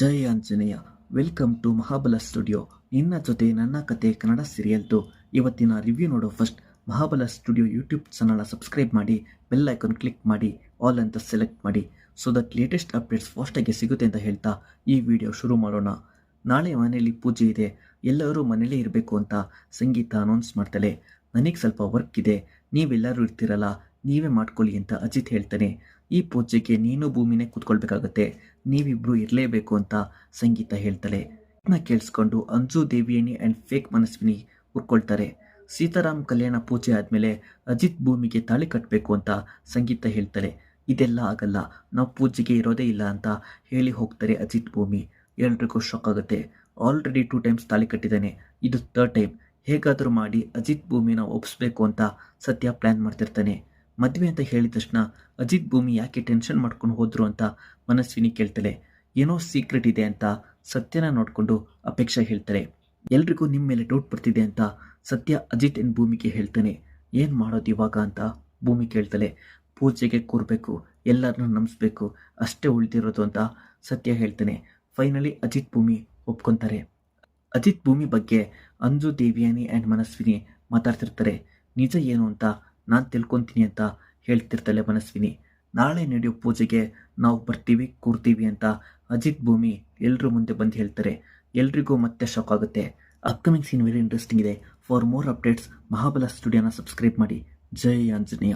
Jai Anjaneya. Welcome to Mahabala studio. Ninna Jothe Nanna Kathe Kannada ಸೀರಿಯಲ್ದು. ಇವತ್ತಿನ review ನೋಡೋ first Mahabala studio YouTube ಚಾನಲ್ನ subscribe ಮಾಡಿ, bell icon click ಮಾಡಿ, all ಅಂತ select ಮಾಡಿ ಸೊ ದಟ್ ಲೇಟೆಸ್ಟ್ ಅಪ್ಡೇಟ್ಸ್ ಫಾಸ್ಟಾಗಿ ಸಿಗುತ್ತೆ ಅಂತ ಹೇಳ್ತಾ ಈ ವಿಡಿಯೋ ಶುರು ಮಾಡೋಣ. ನಾಳೆ ಮನೆಯಲ್ಲಿ ಪೂಜೆ ಇದೆ. ಎಲ್ಲರೂ ಮನೇಲೇ ಇರಬೇಕು ಅಂತ ಸಂಗೀತ ಅನೌನ್ಸ್ ಮಾಡ್ತಾಳೆ ನನಗೆ ಸ್ವಲ್ಪ ವರ್ಕ್ ಇದೆ. ನೀವೆಲ್ಲರೂ ಇರ್ತೀರಲ್ಲ? ನೀವೇ ಮಾಡ್ಕೊಳ್ಳಿ ಅಂತ ಅಜಿತ್ ಹೇಳ್ತಾನೆ. ಈ ಪೂಜೆಗೆ ನೀನು ಭೂಮಿನೇ ಕೂತ್ಕೊಳ್ಬೇಕಾಗತ್ತೆ. ನೀವಿಬ್ರು ಇರಲೇಬೇಕು ಅಂತ ಸಂಗೀತ ಹೇಳ್ತಾಳೆ. ಇದನ್ನ ಕೇಳಿಸ್ಕೊಂಡು ಅಂಜು, ದೇವಿಯಣಿ ಆ್ಯಂಡ್ ಫೇಕ್ ಮನಸ್ವಿನಿ ಉರ್ಕೊಳ್ತಾರೆ. ಸೀತಾರಾಮ್ ಕಲ್ಯಾಣ ಪೂಜೆ ಆದಮೇಲೆ ಅಜಿತ್ ಭೂಮಿಗೆ ತಾಳಿ ಕಟ್ಟಬೇಕು ಅಂತ ಸಂಗೀತ ಹೇಳ್ತಾಳೆ. ಇದೆಲ್ಲ ಆಗಲ್ಲ. ನಾವು ಪೂಜೆಗೆ ಇರೋದೇ ಇಲ್ಲ ಅಂತ ಹೇಳಿ ಹೋಗ್ತಾರೆ ಅಜಿತ್ ಭೂಮಿ. ಎಲ್ರಿಗೂ ಶಾಕ್ ಆಗುತ್ತೆ. ಆಲ್ರೆಡಿ ಟೂ ಟೈಮ್ಸ್ ತಾಳಿ ಕಟ್ಟಿದ್ದಾನೆ. ಇದು ಥರ್ಡ್ ಟೈಮ್ ಹೇಗಾದರೂ ಮಾಡಿ ಅಜಿತ್ ಭೂಮಿನ ಒಪ್ಪಿಸ್ಬೇಕು ಅಂತ ಸತ್ಯ ಪ್ಲ್ಯಾನ್ ಮಾಡ್ತಿರ್ತಾನೆ. ಮದುವೆ ಅಂತ ಹೇಳಿದ ತಕ್ಷಣ ಅಜಿತ್ ಭೂಮಿ ಯಾಕೆ ಟೆನ್ಷನ್ ಮಾಡ್ಕೊಂಡು ಹೋದ್ರು ಅಂತ ಮನಸ್ವಿನಿ ಕೇಳ್ತಾಳೆ ಏನೋ ಸೀಕ್ರೆಟ್ ಇದೆ ಅಂತ ಸತ್ಯನ ನೋಡಿಕೊಂಡು ಅಪೇಕ್ಷಾ ಹೇಳ್ತಾರೆ. ಎಲ್ರಿಗೂ ನಿಮ್ಮ ಮೇಲೆ ಡೌಟ್ ಬರ್ತಿದೆ ಅಂತ ಸತ್ಯ ಅಜಿತ್ ಎನ್ ಭೂಮಿಗೆ ಹೇಳ್ತಾನೆ. ಏನು ಮಾಡೋದು ಇವಾಗ ಅಂತ ಭೂಮಿ ಕೇಳ್ತಾಳೆ ಪೂಜೆಗೆ ಕೂರಬೇಕು ಎಲ್ಲರನ್ನೂ ನಂಬಿಸ್ಬೇಕು ಅಷ್ಟೇ ಉಳಿದಿರೋದು ಅಂತ ಸತ್ಯ ಹೇಳ್ತಾನೆ. ಫೈನಲಿ ಅಜಿತ್ ಭೂಮಿ ಒಪ್ಕೊತಾರೆ. ಅಜಿತ್ ಭೂಮಿ ಬಗ್ಗೆ ಅಂಜು, ದೇವಿಯಾನಿ ಆ್ಯಂಡ್ ಮನಸ್ವಿನಿ ಮಾತಾಡ್ತಿರ್ತಾರೆ. ನಿಜ ಏನು ಅಂತ ನಾನು ತಿಳ್ಕೊತೀನಿ ಅಂತ ಹೇಳ್ತಿರ್ತಾಳೆ ಮನಸ್ವಿನಿ. ನಾಳೆ ನಡೆಯೋ ಪೂಜೆಗೆ ನಾವು ಬರ್ತೀವಿ, ಕೂರ್ತೀವಿ ಅಂತ ಅಜಿತ್ ಭೂಮಿ ಎಲ್ಲರೂ ಮುಂದೆ ಬಂದು ಹೇಳ್ತಾರೆ. ಎಲ್ರಿಗೂ ಮತ್ತೆ ಶಾಕ್ ಆಗುತ್ತೆ. ಅಪ್ಕಮಿಂಗ್ ಸೀನ್ ವೆರಿ ಇಂಟ್ರೆಸ್ಟಿಂಗ್ ಇದೆ. ಫಾರ್ ಮೋರ್ ಅಪ್ಡೇಟ್ಸ್ ಮಹಾಬಲ ಸ್ಟುಡಿಯೋನ ಸಬ್ಸ್ಕ್ರೈಬ್ ಮಾಡಿ. ಜೈ ಆಂಜನೇಯ.